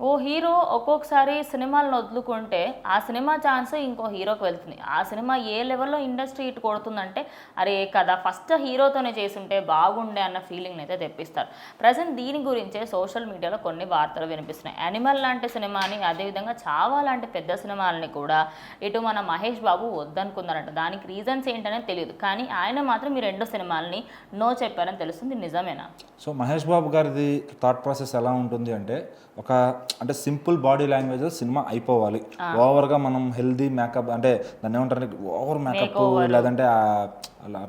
ఓ hero ఒక్కొక్కసారి సినిమాలను వదులుకుంటే ఆ సినిమా ఛాన్స్ ఇంకో హీరోకి వెళ్తుంది. ఆ సినిమా ఏ లెవెల్లో ఇండస్ట్రీ ఇటు కొడుతుందంటే అరే కదా ఫస్ట్ హీరోతోనే చేసుంటే బాగుండే అన్న ఫీలింగ్ని అయితే తెప్పిస్తారు. ప్రజెంట్ దీని గురించే సోషల్ మీడియాలో కొన్ని వార్తలు వినిపిస్తున్నాయి. యానిమల్ లాంటి సినిమాని అదేవిధంగా చావా లాంటి పెద్ద సినిమాలని కూడా ఇటు మన మహేష్ బాబు వద్దనుకున్నారంట. దానికి రీజన్స్ ఏంటనేది తెలియదు కానీ ఆయన మాత్రం ఈ రెండు సినిమాలని నో చెప్పారని తెలుస్తుంది. నిజమేనా? సో మహేష్ బాబు గారిది థాట్ ప్రాసెస్ ఎలా ఉంటుంది అంటే ఒక అంటే సింపుల్ బాడీ లాంగ్వేజ్ సినిమా అయిపోవాలి. ఓవర్గా మనం హెల్దీ మేకప్ అంటే దాన్ని ఏమంటారు? ఓవర్ మేకప్ లేదంటే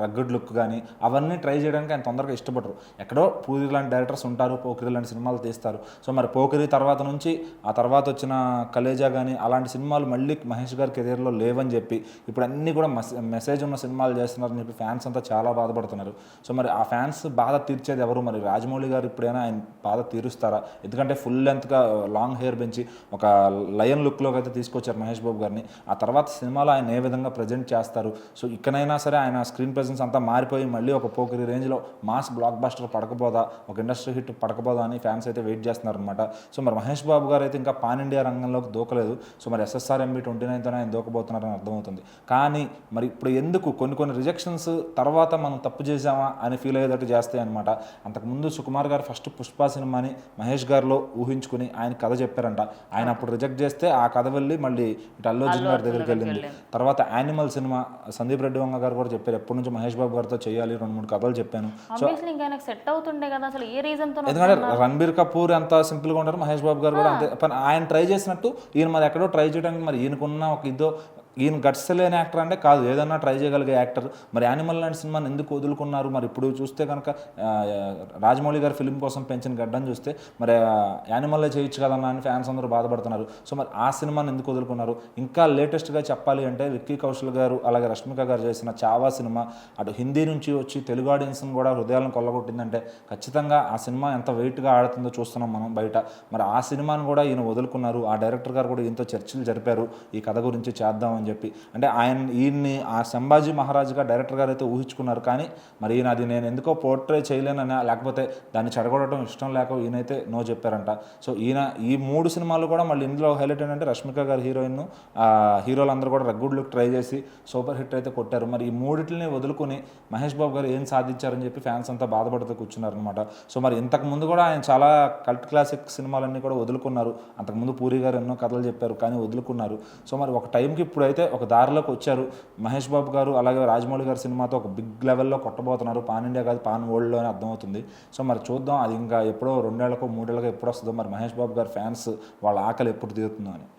రగ్గడ్ లుక్ కానీ అవన్నీ ట్రై చేయడానికి ఆయన తొందరగా ఇష్టపడరు. ఎక్కడో పూరి లాంటి డైరెక్టర్స్ ఉంటారు పోకిరి లాంటి సినిమాలు తీస్తారు. సో మరి పోకిరి తర్వాత నుంచి ఆ తర్వాత వచ్చిన కలేజా కానీ అలాంటి సినిమాలు మళ్ళీ మహేష్ గారి కెరీర్లో లేవని చెప్పి ఇప్పుడు అన్నీ కూడా మెసేజ్ ఉన్న సినిమాలు చేస్తున్నారని చెప్పి ఫ్యాన్స్ అంతా చాలా బాధపడుతున్నారు. సో మరి ఆ ఫ్యాన్స్ బాధ తీర్చేది ఎవరు? మరి రాజమౌళి గారు ఇప్పుడైనా ఆయన బాధ తీరుస్తారా? ఎందుకంటే ఫుల్ లెంత్గా లాంగ్ హెయిర్ పెంచి ఒక లయన్ లుక్లోకి అయితే తీసుకొచ్చారు మహేష్ బాబు గారిని. ఆ తర్వాత సినిమాలో ఆయన ఏ విధంగా ప్రజెంట్ చేస్తారు? సో ఇక్కడైనా సరే ఆయన స్క్రీన్ ప్రెజెన్స్ అంతా మారిపోయి మళ్ళీ ఒక పోకిరి రేంజ్లో మాస్ బ్లాక్ బస్టర్ పడకపోదా? ఒక ఇండస్ట్రీ హిట్ పడకపోదా అని ఫ్యాన్స్ అయితే వెయిట్ చేస్తున్నారు అనమాట సో మరి మహేష్ బాబు గారు అయితే ఇంకా పాన్ ఇండియా రంగంలోకి దూకలేదు. సో మరి ఎస్ఎస్ఆర్ ఎంబీ ట్వంటీ నైన్తోనే ఆయన దూకబోతున్నారని అర్థమవుతుంది. కానీ మరి ఇప్పుడు ఎందుకు కొన్ని కొన్ని రిజెక్షన్స్ తర్వాత మనం తప్పు చేసామా అని ఫీల్ అయ్యేటట్టు చేస్తాయి అనమాట అంతకుముందు సుకుమార్ గారు ఫస్ట్ పుష్ప సినిమాని మహేష్ గారిలో ఊహించుకుని ఆయన కథ చెప్పారంట. ఆయన అప్పుడు రిజెక్ట్ చేస్తే ఆ కథ వెళ్ళి మళ్ళీ ఇటు అల్లు అర్జున్ గారి దగ్గరికి వెళ్ళింది. తర్వాత యానిమల్ సినిమా సందీప్ రెడ్డి వంగ గారు కూడా చెప్పారు. ఎప్పటి నుంచి మహేష్ బాబు గారితో చేయాలి రెండు మూడు కథలు చెప్పాను. సెట్ అవుతుండే కదా అసలు ఏ రీజన్తో ఎందుకంటే రణబీర్ కపూర్ ఎంత సింపుల్గా ఉంటారు మహేష్ బాబు గారు కూడా అంతే. ఆయన ట్రై చేసినట్టు ఈయన మరి ఎక్కడో ట్రై చేయడానికి మరి ఈయనకున్న ఒక ఇదో ఈయన గట్స్ లేని యాక్టర్ అంటే కాదు ఏదన్నా ట్రై చేయగలిగే యాక్టర్. మరి యానిమల్ లాంటి సినిమాని ఎందుకు వదులుకున్నారు? మరి ఇప్పుడు చూస్తే కనుక రాజమౌళి గారి ఫిలిం కోసం పెంచిన గడ్డని చూస్తే మరి యానిమల్లే చేయొచ్చు కదన్నా అని ఫ్యాన్స్ అందరూ బాధపడుతున్నారు. సో మరి ఆ సినిమాని ఎందుకు వదులుకున్నారు? ఇంకా లేటెస్ట్గా చెప్పాలి అంటే విక్కీ కౌశల్ గారు అలాగే రష్మిక గారు చేసిన చావా సినిమా అటు హిందీ నుంచి వచ్చి తెలుగు ఆడియన్స్ని కూడా హృదయాలను కొల్లగొట్టిందంటే ఖచ్చితంగా ఆ సినిమా ఎంత వెయిట్గా ఆడుతుందో చూస్తున్నాం మనం బయట. మరి ఆ సినిమాని కూడా ఈయన వదులుకున్నారు. ఆ డైరెక్టర్ గారు కూడా ఈయనతో చర్చలు జరిపారు. ఈ కథ గురించి చేద్దామని అని చెప్పి. అంటే ఆయన ఈయన్ని ఆ సంభాజీ మహారాజుగా డైరెక్టర్ గారు అయితే ఊహించుకున్నారు కానీ మరి ఈయన అది నేను ఎందుకో పోర్ట్రే చేయలేనని లేకపోతే దాన్ని చెడగొట్టడం ఇష్టం లేక ఈయనైతే నో చెప్పారంట. సో ఈయన ఈ మూడు సినిమాలు కూడా మళ్ళీ ఇందులో హైలైట్ ఏంటంటే రష్మిక గారు హీరోయిన్ హీరోలు అందరూ కూడా రగ్గుడ్ లుక్ ట్రై చేసి సూపర్ హిట్ అయితే కొట్టారు. మరి ఈ మూడిటిని వదులుకొని మహేష్ బాబు గారు ఏం సాధించారని చెప్పి ఫ్యాన్స్ అంతా బాధపడుతూ కూర్చున్నారు అనమాట సో మరి ఇంతకు ముందు కూడా ఆయన చాలా కల్ట్ క్లాసిక్ సినిమాలన్నీ కూడా వదులుకున్నారు. అంతకుముందు పూరి గారు ఎన్నో కథలు చెప్పారు కానీ వదులుకున్నారు. సో మరి ఒక టైంకి అయితే ఒక దారిలోకి వచ్చారు. మహేష్ బాబు గారు అలాగే రాజమౌళి గారి సినిమాతో ఒక బిగ్ లెవెల్లో కొట్టబోతున్నారు. పాన్ ఇండియా కాదు పాన్ వరల్డ్లో అని అర్థమవుతుంది. సో మరి చూద్దాం అది ఇంకా ఎప్పుడో రెండేళ్ళకో మూడేళ్ళకో ఎప్పుడు వస్తుందో మరి మహేష్ బాబు గారు ఫ్యాన్స్ వాళ్ళ ఆకలి ఎప్పుడు తీరుతుందో అని.